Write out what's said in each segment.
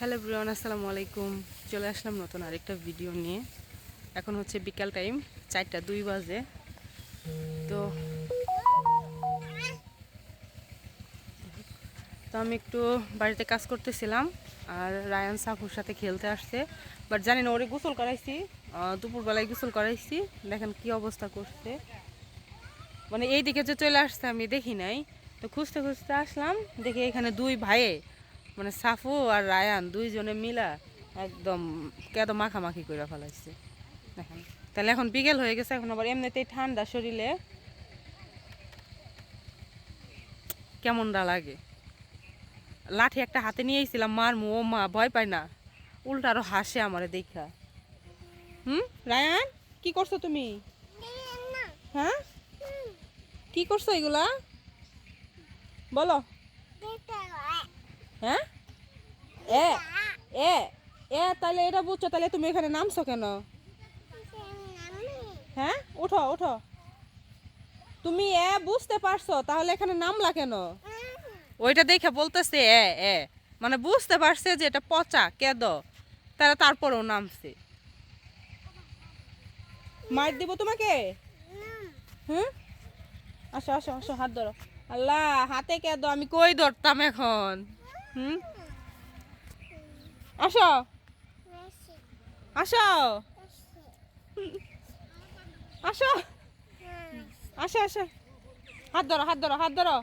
Hello Brian আসসালামু আলাইকুম। চলে আসলাম নতুন আরেকটা ভিডিও নিয়ে। এখন হচ্ছে বিকাল টাইম, চারটা দুই বাজে। তো তো আমি একটু বাড়িতে কাজ করতেছিলাম, আর রায়ান সাফুর সাথে খেলতে আসছে। বাট জানি না, ওরে গোসল করাইছি দুপুরবেলায় গোসল করাইছি। দেখেন কি অবস্থা করছে। মানে এই দিকে যে চলে আসছে আমি দেখি নাই। তো খুঁজতে খুঁজতে আসলাম, দেখি এখানে দুই ভাইয়ে মানে সাফু আর রায়ান দুইজনে মিলা একদম কেদ মাখামাখি করে ফেলাইছে। দেখেন। তাহলে এখন বিকেল হয়ে গেছে, এখন আবার এমনিতেই ঠান্ডা শরীরে। কেমনটা লাগে? লাঠি একটা হাতে নিয়ে এসেছিলাম মার মো মা, ভয় পায় না। উল্টা আরও হাসে আমার দেখা। হুম? রায়ান, কি করছ তুমি? হ্যাঁ? কি করছ এগুলা? বলো। হ্যাঁ? এ এ এ তাহলে এটা বুঝছ তাহলে তুমি এখানে নামছো কেন? হ্যাঁ? ওঠো ওঠো তুমি এ বুঝতে পারছ, তাহলে এখানে নামলা কেন? ওইটা দেখে বলতেছে এ এ। মানে বুঝতে পারছে যে এটা পচা, কেদ। তারা তারপরেও নামছে। মার দিব তোমাকে? হুম? আসো আসো আসো, হাত ধরো। আল্লাহ, হাতে কেদ, আমি কই ধরতাম এখন? হুম? আসো। আসো। আসো। আসো আসো। হাত ধরো হাত ধরো হাত ধরো।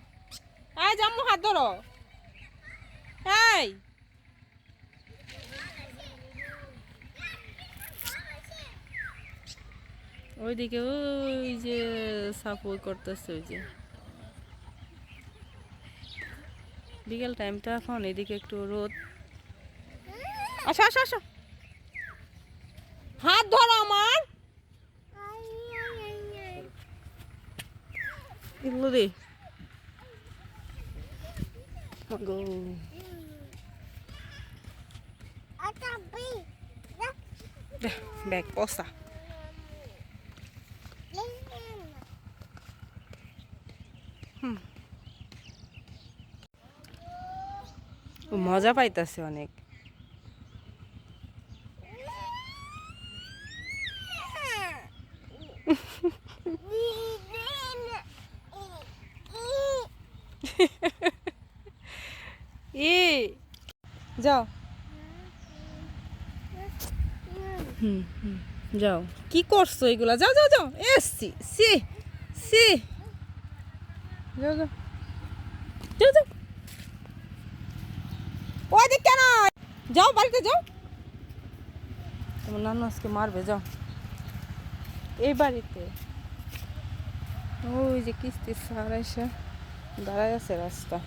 এই জাম্মু, হাত ধরো। এই। ওইদিকে ওই যে সাপোর্ট করতেছে ওই যে। বিকেল টাইম তো এখন এদিকে একটু রোদ। আসো আসো আসো। হাত ধরো আমার। এগুলো দে। গো। ব্যাগ পসা ও মজা পাইতাছে অনেক। ই, যাও। হুম যাও। কি করছ এগুলা? যাও যাও যাও। এসছি সি সি। যাও যাও যাও ওই দিক কেন যাও বাড়িতে যাও। তোমার নানু আজকে মারবে, যাও। এই বাড়িতে। ওই যে কিস্তি সার এসে দাঁড়ায় আছে রাস্তা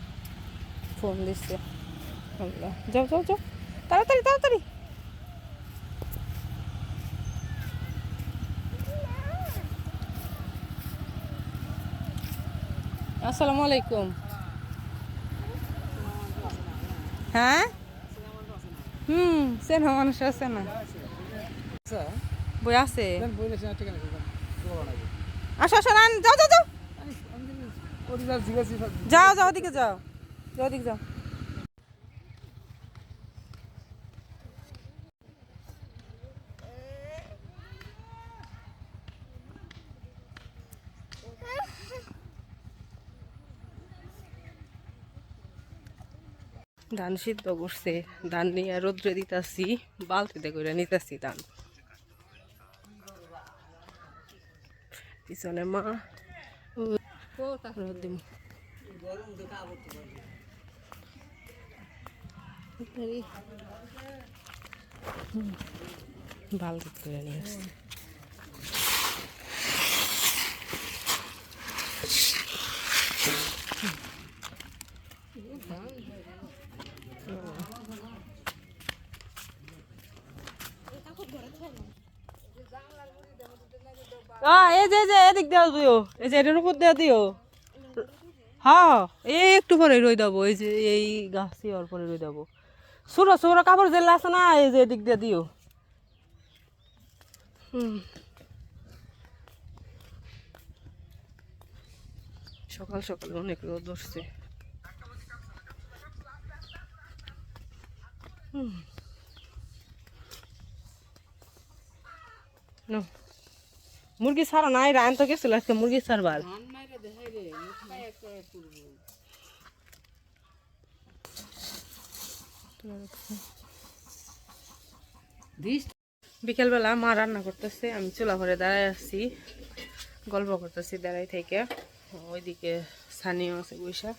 ফোন দিচ্ছে যাও যাও যাও। তাড়াতাড়ি তাড়াতাড়ি। আসসালামু আলাইকুম। হ্যাঁ? হুম চেনা মানুষ আছে না। বই আছে। আসো আসো রান যাও যাও যাও। যাও যাও ওদিকে যাও। যাও ওদিকে যাও। ধান সিদ্ধ করছে, ধান নিয়ে রোদ্রে দিতাছি, বালতিতে করে নিতেছি ধান। পিছনে মা, ও করে নিয়ে আসছি। এই যে যে, এদিক দেওয়া দিও। এই যে, এটার উপর দেওয়া দিও। হ্যাঁ এই একটু পরে রই দেবো, এই যে, এই গাছ ওর পরে রই দেবো। সুরো সুরো, কাপড় জেলা আছে না? এই যে, এদিক দিয়ে দিও। সকাল সকাল অনেক রোদ উঠছে হুম। নো। মুরগি ছাড়া নাই রায়ন তো গেছিল আজকে মুরগি ছাড়বার। বিকেলবেলা মা রান্না করতেছে আমি চুলা ঘরে দাঁড়ায় আসছি গল্প করতেছি দাঁড়াই থেকে। ওইদিকে স্থানীয় আছে বৈশাখ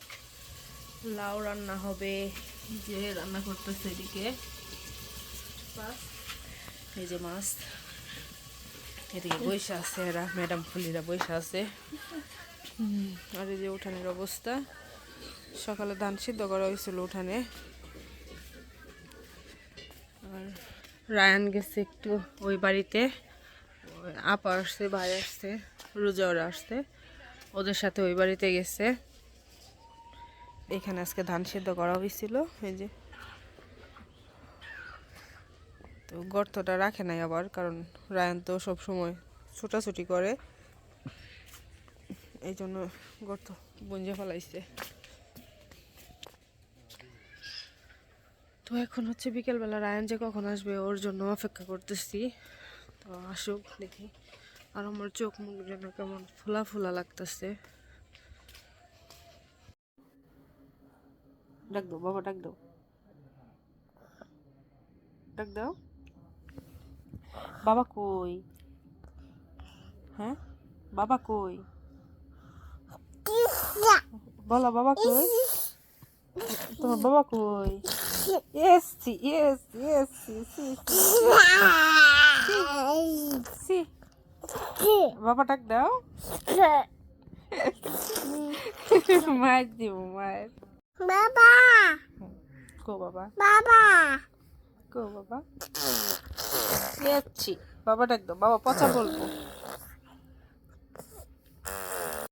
লাউ রান্না হবে যে রান্না করতেছে এদিকে। এই যে মাছ। এদিকে বৈশা আছে এরা ম্যাডাম ফুলিরা বৈশা আছে। আর এই যে উঠানের অবস্থা। সকালে ধান সিদ্ধ করা হয়েছিল উঠানে। আর রায়ান গেছে একটু ওই বাড়িতে। আপা আসছে ভাই আসছে রোজা ওরা আসছে। ওদের সাথে ওই বাড়িতে গেছে। এখানে আজকে ধান সেদ্ধ করা হয়েছিল, এই যে। তো গর্তটা রাখে নাই আবার, কারণ রায়ান তো সব সময় ছোটাছুটি করে। এই জন্য গর্ত বঞ্জে ফেলাইছে। তো এখন হচ্ছে বিকেলবেলা রায়ান যে কখন আসবে ওর জন্য অপেক্ষা করতেছি। তো আসুক দেখি। আর আমার চোখ মুখ যেন কেমন ফোলা ফোলা লাগতেছে। ডাক দাও বাবা ডাক দাও ডাক দাও বাবা কই হ্যাঁ বাবা কই বলো বাবা কই তোমার বাবা কই এসছি এসছি এসছি সি সি বাবা ডাক দাও মায়ের দিব মায়ের বাবা। কো বাবা। বাবা। কো বাবা। এসছি বাবা ডাক দাও বাবা পচা বলব।